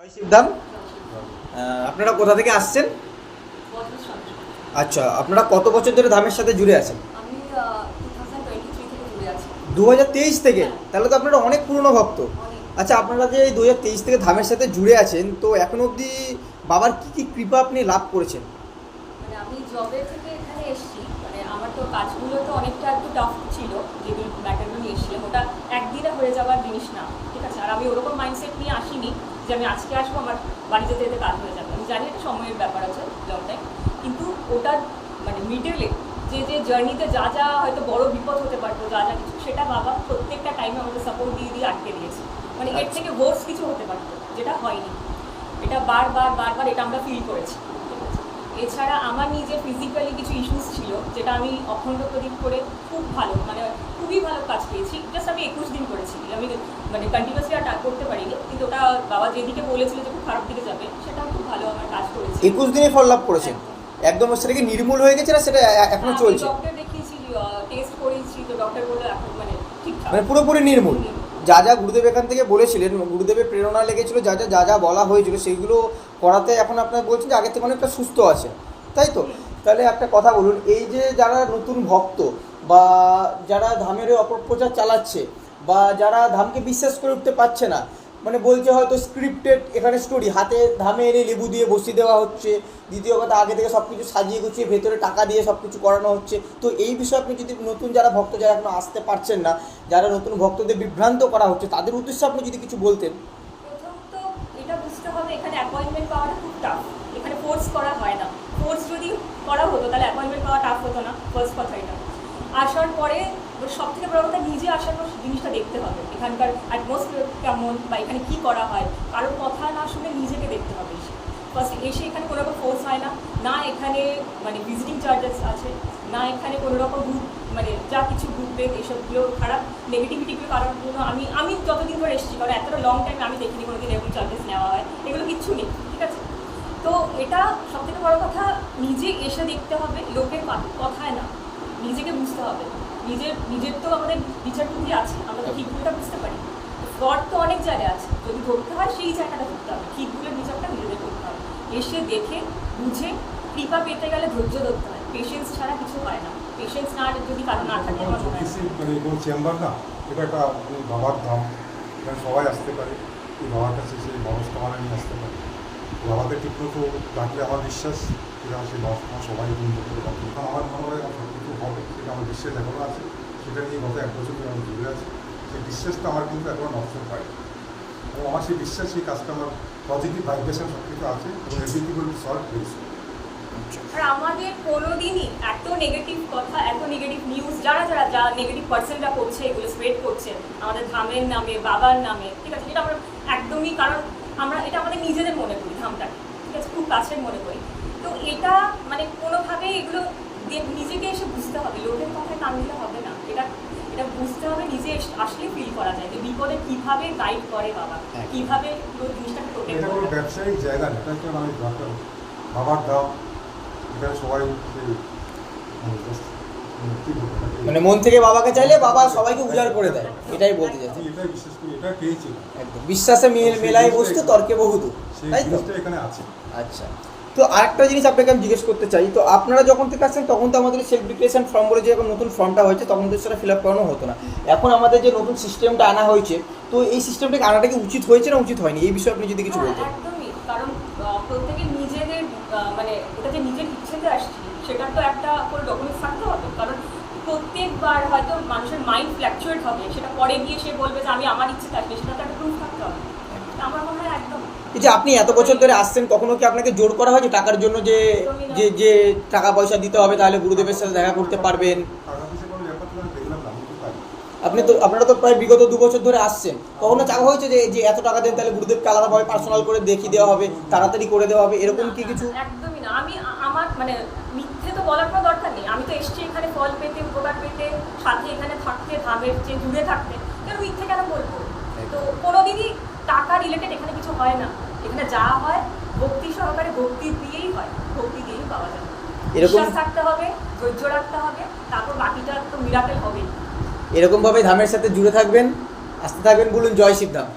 জয় আপনারা কোথা থেকে আসছেন? আচ্ছা আপনারা কত বছর ধরে ধামের সাথে জুড়ে আছেন? দু হাজার তেইশ থেকে? থেকে তাহলে তো আপনারা অনেক পুরনো ভক্ত। আচ্ছা আপনারা যে দু হাজার তেইশ থেকে ধামের সাথে জুড়ে আছেন তো এখন অবধি বাবার কি কি কৃপা আপনি লাভ করেছেন? মানে আমি জবে থেকে এখানে এসেছি। মানে আমার তো কাজগুলো তো অনেকটা একটু টাফ ছিল যেগুলো ম্যাটারগুলো নিয়ে এসেছিলাম। ওটা একদিনে হয়ে যাওয়ার জিনিস না ঠিক আছে? আর আমি ওরকম মাইন্ডসেট নিয়ে আসিনি। যে আমি আজকে আসব আমার বাড়িতে যেতে কাজ হয়ে যাবে আমি জানি একটা সময়ের ব্যাপার আছে লং টাইম কিন্তু ওটার মানে মিডলে যে যে জার্নিতে যা যা হয়তো বড় বিপদ হতে পারতো যা যা কিছু সেটা বাবা প্রত্যেকটা টাইমে আমাদের সাপোর্ট দিয়ে দিয়ে আটকে দিয়েছে মানে এর আচ্ছা। থেকে ওয়ার্স কিছু হতে পারতো যেটা হয়নি এটা বারবার বারবার এটা আমরা ফিল করেছি? এছাড়া আমার নিজের ফিজিক্যালি কিছু ইস্যুস ছিল যেটা আমি অখণ্ড প্রদীপ করে খুব ভালো মানে খুবই ভালো কাজ পেয়েছি। জাস্ট আমি একুশ দিন করেছি। আমি মানে কন্টিনিউসলি আর করতে পারিনি। কিন্তু ওটা বাবা যেদিকে বলেছিল যে খুব খারাপ দিকে যাবে সেটা খুব ভালো আমার কাজ করেছি। একুশ দিনে ফল লাভ করেছেন? একদম। সেটা কি নির্মূল হয়ে গেছে না সেটা এখনও চলছে? ডক্টর দেখিয়েছি টেস্ট করেছি তো ডক্টর বলল এখন মানে ঠিকঠাক। মানে পুরোপুরি নির্মূল। যা যা গুরুদেব এখান থেকে বলেছিলেন, গুরুদেবের প্রেরণা লেগেছিল, যা যা যা যা বলা হয়েছিল, সেইগুলো করাতে এখন আপনার বলছেন যে আগের থেকে অনেকটা সুস্থ আছে। তাই তো? তাহলে একটা কথা বলুন, এই যে যারা নতুন ভক্ত বা যারা ধামের অপপ্রচার চালাচ্ছে বা যারা ধামকে বিশ্বাস করে উঠতে পারছে না মানে বলছে হয়তো স্ক্রিপ্টেড এখানে স্টোরি হাতে ধামে এনে লেবু দিয়ে বসিয়ে দেওয়া হচ্ছে, দ্বিতীয় কথা আগে থেকে সব কিছু সাজিয়ে গুছিয়ে ভেতরে টাকা দিয়ে সব কিছু করানো হচ্ছে। তো এই বিষয়ে আপনি যদি নতুন যারা ভক্ত, যারা এখনও আসতে পারছেন না, যারা নতুন ভক্তদের বিভ্রান্ত করা হচ্ছে, তাদের উদ্দেশ্যে আপনি যদি কিছু বলতেন। তো এটা অ্যাপয়েন্টমেন্ট এখানে করা হয় না। যদি করা হতো, তাহলে অ্যাপয়েন্টমেন্ট পাওয়া টাফ হতো না ফার্স্ট কথা এটা। আসার পরে সব থেকে বড় কথা নিজে আসার পর জিনিসটা দেখতে হবে। এখানকার অ্যাটমসফিয়ার কেমন বা এখানে কী করা হয়, কারোর কথা না শুনে নিজেকে দেখতে হবে ফার্স্ট এসে এখানে কোনো রকম ফোর্স হয় না না এখানে মানে ভিজিটিং চার্জেস আছে, না এখানে কোনো রকম গ্রুপ মানে যা কিছু গ্রুপে এসবগুলো খারাপ নেগেটিভিটিগুলো কারোর জন্য আমি আমি যতদিন ধরে এসেছি, কারণ এতটা লং টাইম আমি দেখিনি কোনো দিন এরকম চার্জেস নেওয়া হয়, এগুলো কিচ্ছু নেই, ঠিক আছে? তো এটা সব থেকে বড় কথা, নিজে এসে দেখতে হবে, লোকের কথায় না। নিজেকে বুঝতে হবে। নিজের নিজের তো আমাদের বিচার বুদ্ধি আছে আমরা তো ঠিক ভুলটা বুঝতে পারি। ফ্রড তো অনেক জায়গায় আছে যদি ধরতে হয় সেই জায়গাটা ধরতে হবে। ঠিক ভুলের বিচারটা নিজেদের করতে হবে। এসে দেখে বুঝে কৃপা পেতে গেলে ধৈর্য ধরতে হয়। পেশেন্স ছাড়া কিছু হয় না। পেশেন্স না যদি কারও না থাকে আমার মনে হয়। জ্যোতিষী মানে কোনো চেম্বার না এটা একটা বাবার ধাম। সবাই আসতে পারে। এই বাবার কাছে সেই মনস্কামনা নিয়ে আসতে পারে। বাবাকে ঠিকমতো ডাকলে আমার বিশ্বাস যে সেই মনস্কামনা সবাই পূর্ণ করতে পারবে আমার মনে হয় আমার সব কিছু হবে, সেটা আমার বিশ্বাস এখনও আছে সেটা নিয়ে গত এক বছর ধরে আমি জুড়ে আছি। সেই বিশ্বাসটা আমার কিন্তু এখনও নষ্ট হয়। এবং আমার সেই বিশ্বাস, সেই কাজটা আমার পজিটিভ ভাইব্রেশন সব কিছু আছে এবং উইল সলভ হয়েছে আর আমাদের কোনোদিনই এত নেগেটিভ কথা, এত নেগেটিভ নিউজ যারা যারা, যা নেগেটিভ পার্সেন্টরা করছে, এগুলো স্প্রেড করছে, আমাদের ধামের নামে, বাবার নামে, ঠিক আছে এটা আমরা একদমই, কারণ আমরা, এটা আমাদের নিজেদের মনে ঠিক আছে? খুব কাছের মনে করি। তো এটা মানে কোনোভাবেই এগুলো নিজেকে এসে বুঝতে হবে লোকের কথায় কান দিলে হবে না। এটা এটা বুঝতে হবে নিজে আসলে ফিল করা যায় যে বিপদে কীভাবে গাইড করে বাবা হ্যাঁ। কীভাবে জিনিসটাকে প্রোটেক্ট করে ব্যবসায়িক জায়গা এটা একটা মানে বাবার দাম এখানে সবাই মানে মানে থেকে বাবাকে চাইলে বাবা সবাইকে উজাড় করে দেয় এটাই বলতে চাইছি। বিশ্বাস করি এটা পেয়েছি একদম বিশ্বাসে মিল মেলায় বস্তু তর্কে বহুদূ সেই জিনিসটা এখানে আছে। আচ্ছা। তো আরেকটা জিনিস আপনাকে আমি জিজ্ঞেস করতে চাই তো আপনারা যখন থেকে আসছেন তখন তো আমাদের সেলফ ডিক্লেশন ফর্ম বলে যে এখন নতুন ফর্মটা হয়েছে তখন তো সেটা ফিল আপ করানো হতো না। এখন আমাদের যে নতুন সিস্টেমটা আনা হয়েছে তো এই সিস্টেমটাকে আনাটা কি উচিত হয়েছে না উচিত হয়নি? এই বিষয়ে আপনি যদি কিছু বলতেন। একদমই। কারণ প্রত্যেকে নিজেদের মানে এটা যে নিজের ইচ্ছেতে আসছে সেটার তো একটা করে ডকুমেন্টস থাকতে হবে। কারণ প্রত্যেকবার হয়তো মানুষের মাইন্ড ফ্ল্যাকচুয়েট হবে সেটা পরে গিয়ে সে বলবে যে আমি আমার ইচ্ছে থাকবে সেটা তো একটা প্রুফ থাকতে হবে তো আমার মনে হয় একদম এই যে আপনি এত বছর ধরে আসছেন কখনো কি আপনাকে জোর করা হয় যে টাকার জন্য যে যে যে টাকা পয়সা দিতে হবে তাহলে গুরুদেবের সাথে দেখা করতে পারবেন? আপনি তো আপনারা তো প্রায় বিগত দু বছর ধরে আসছেন। কখনো চাওয়া হয়েছে যে যে এত টাকা দেন তাহলে গুরুদেবকে আলাদাভাবে পার্সোনাল করে দেখিয়ে দেওয়া হবে তাড়াতাড়ি করে দেওয়া হবে এরকম কি কিছু? একদমই না। আমি আমার মানে মিথ্যে তো বলার কোনো দরকার নেই। আমি তো এসছি এখানে ফল পেতে উপকার পেতে সাথে এখানে থাকতে ধামের যে জুড়ে থাকতে। কেন মিথ্যে কেন বলব? তো কোনোদিনই টাকা রিলেটেড এখানে কিছু হয় না। এখানে যা হয় ভক্তি সহকারে ভক্তি দিয়েই হয় ভক্তি দিয়েই পাওয়া যায়। এরকম ভাবে থাকতে হবে ধৈর্য রাখতে হবে তারপর বাকিটা তো মিরাকেল হবেই। এরকমভাবে ধামের সাথে জুড়ে থাকবেন আসতে থাকবেন বলুন জয় শিবধাম।